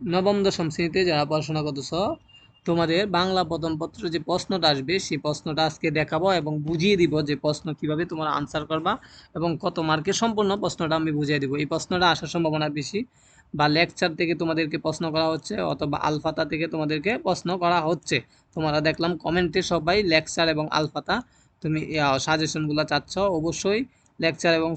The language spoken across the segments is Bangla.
নবম দশম শ্রেণীতে যারা পড়াশোনা করতেছ, তোমাদের বাংলা প্রথম পত্র যে প্রশ্নটা আসবে, সেই প্রশ্নটা আজকে দেখাবো এবং বুঝিয়ে দিব যে প্রশ্ন কীভাবে তোমরা আনসার করবা এবং কত মার্কের সম্পূর্ণ প্রশ্নটা আমি বুঝিয়ে দিব। এই প্রশ্নটা আসার সম্ভাবনা বেশি। বা লেকচার থেকে তোমাদেরকে প্রশ্ন করা হচ্ছে অথবা আলফাতা থেকে তোমাদেরকে প্রশ্ন করা হচ্ছে। তোমরা দেখলাম কমেন্টে সবাই লেকচার এবং আলফাতা, তুমি সাজেশনগুলো চাচ্ছ, অবশ্যই লেকচার এবং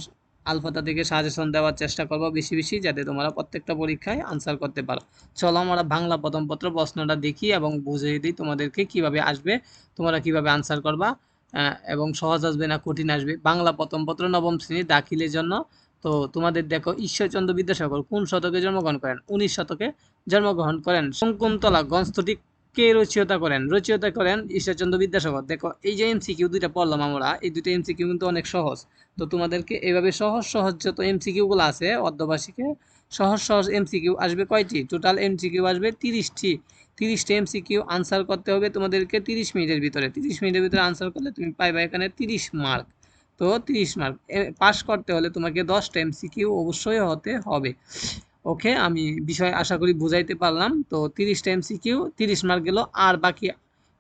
আলফাতা থেকে সাজেশন দেওয়ার চেষ্টা করব বেশি বেশি যাতে তোমরা প্রত্যেকটা পরীক্ষায় আনসার করতে পারো। চলো আমরা বাংলা প্রথম পত্র প্রশ্নটা দেখি এবং বুঝিয়ে দিই তোমাদেরকে কীভাবে আসবে, তোমরা কীভাবে আনসার করবা এবং সহজ আসবে না কঠিন আসবে। বাংলা প্রথম পত্র নবম শ্রেণি দাখিলের জন্য। তো তোমাদের দেখো, ঈশ্বরচন্দ্র বিদ্যাসাগর কোন শতকে জন্মগ্রহণ করেন? উনিশ শতকে জন্মগ্রহণ করেন। শঙ্কুন্তলা গ্রন্থটি কে রচয়িতা করেন? রচয়িতা করেন ঈশ্বরচন্দ্র বিদ্যাসাগর। দেখো, এই যে এমসিকিউ দুইটা পড়লাম আমরা, এই দুটো এমসিকিউ কিন্তু অনেক সহজ। তো তোমাদেরকে এইভাবে সহজ সহজ যত এমসিকিউগুলো আছে, অর্ধবার্ষিকে, সহজ সহজ এমসিকিউ আসবে কয়টি? টোটাল এমসিকিউ আসবে তিরিশটি। তিরিশটি এমসিকিউ আনসার করতে হবে তোমাদেরকে তিরিশ মিনিটের ভিতরে। তিরিশ মিনিটের ভিতরে আনসার করলে তুমি পাইবা এখানে তিরিশ মার্ক তো তিরিশ মার্ক পাস করতে হলে তোমাকে দশটা এমসিকিউ অবশ্যই হতে হবে। ওকে, আমি বিষয় আশা করি বুঝাইতে পারলাম। তো তিরিশটা এমসিকিউ তিরিশ মার্ক গেল। আর বাকি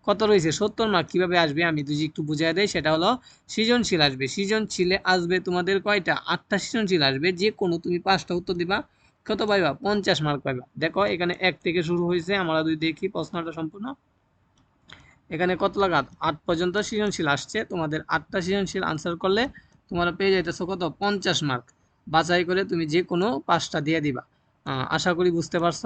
কত রয়েছে? সত্তর মার্ক কীভাবে আসবে? আমি যদি একটু বুঝাই দেয় সেটা হলো সৃজনশীল আসবে। সৃজনশীলে আসবে তোমাদের কয়টা? আটটা সৃজনশীল আসবে। যে কোনো তুমি পাঁচটা উত্তর দিবা। কত পাইবা? পঞ্চাশ মার্ক পাইবা। দেখো, এখানে এক থেকে শুরু হয়েছে। আমরা যদি দেখি প্রশ্নটা সম্পূর্ণ। এখানে কত লাগাত? আট পর্যন্ত সৃজনশীল আসছে। তোমাদের আটটা সৃজনশীল আনসার করলে তোমরা পেয়ে যাইতেছো কত? পঞ্চাশ মার্ক বাছাই করে তুমি যে কোনো পাঁচটা দিয়ে দিবা। আশা করি বুঝতে পারছ।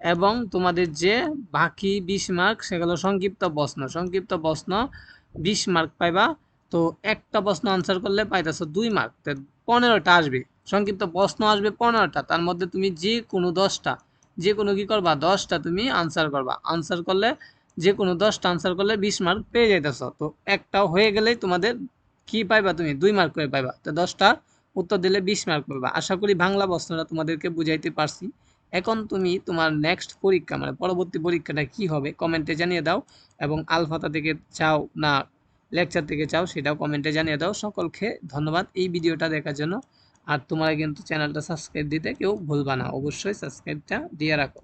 এবং তোমাদের যে বাকি বিশ মার্ক সেগুলো সংক্ষিপ্ত প্রশ্ন। সংক্ষিপ্ত প্রশ্ন, বিশ মার্ক পাইবা, তো একটা প্রশ্ন আনসার করলে পাইতেছো দুই মার্ক পনেরোটা আসবে। সংক্ষিপ্ত প্রশ্ন আসবে পনেরোটা, তার মধ্যে তুমি যে কোনো দশটা, যে কোনো কি করবা, দশটা তুমি আনসার করবা। আনসার করলে, যে কোনো দশটা আনসার করলে বিশ মার্ক পেয়ে যাইতেছ। তো একটা হয়ে গেলেই তোমাদের কি পাইবা তুমি? দুই মার্ক করে পাইবা। তো দশটা উত্তর দিলে বিশ মার্ক পাবা। আশা করি বাংলা প্রশ্নটা তোমাদেরকে বুঝাইতে পারছি। এখন তুমি তোমার নেক্সট পরীক্ষা মানে পরবর্তী পরীক্ষাটা কি হবে কমেন্টে জানিয়ে দাও এবং আলফাতা থেকে চাও না লেকচার থেকে চাও সেটাও কমেন্টে জানিয়ে দাও। সকলকে ধন্যবাদ এই ভিডিওটা দেখার জন্য। আর তোমরা কিন্তু চ্যানেলটা সাবস্ক্রাইব দিতে কেউ ভুলবা না। অবশ্যই সাবস্ক্রাইবটা দিয়ে রাখো।